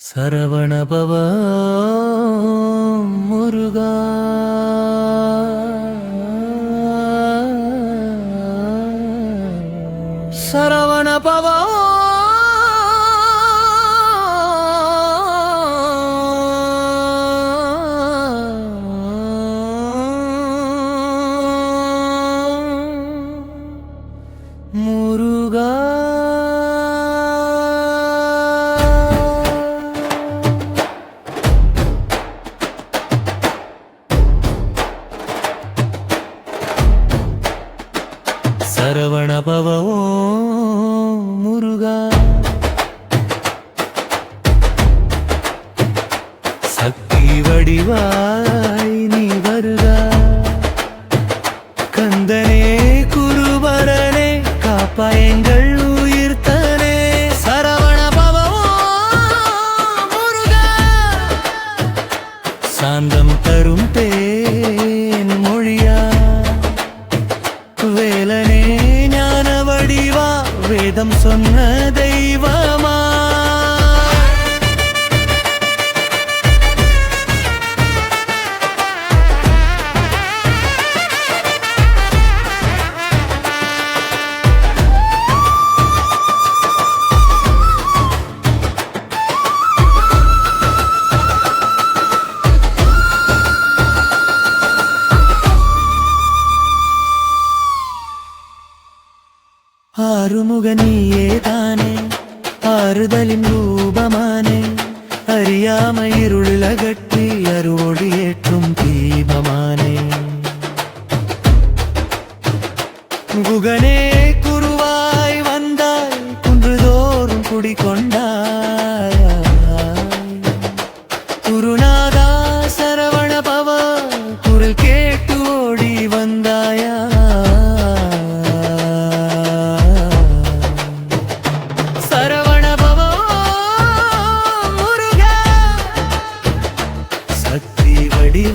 சரவணபவ முருகா. சரவணபவா சரவண பவோ முருகா. சக்தி வடிவாய் நீ வருகா. கந்தனே குருவரனே காப்பாயங்கள் சாந்தம் தரும் தேன் மொழியா. வேலன் வேதம் சொன்னது ஆறுமுக நீயே தானே ஆறுதலின் ரூபமானே. அறியாம இருளில் அகற்றி அருளொளி ஏற்றும் தீபமானே. குகனே குருவாய் வந்தாய் குன்றுதோறும்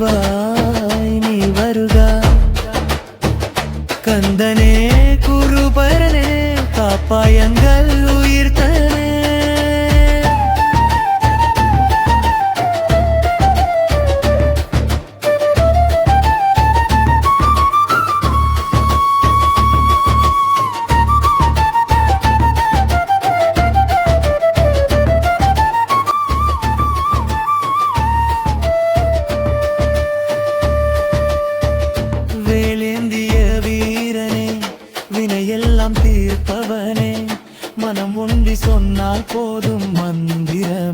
வருவாய் நீ வருகா. கந்தனே குருபரனே காப்பாயங்க. வினையெல்லாம் தீர்ப்பவனே. மனம் உண்டி சொன்னால் போதும் மந்திரமே.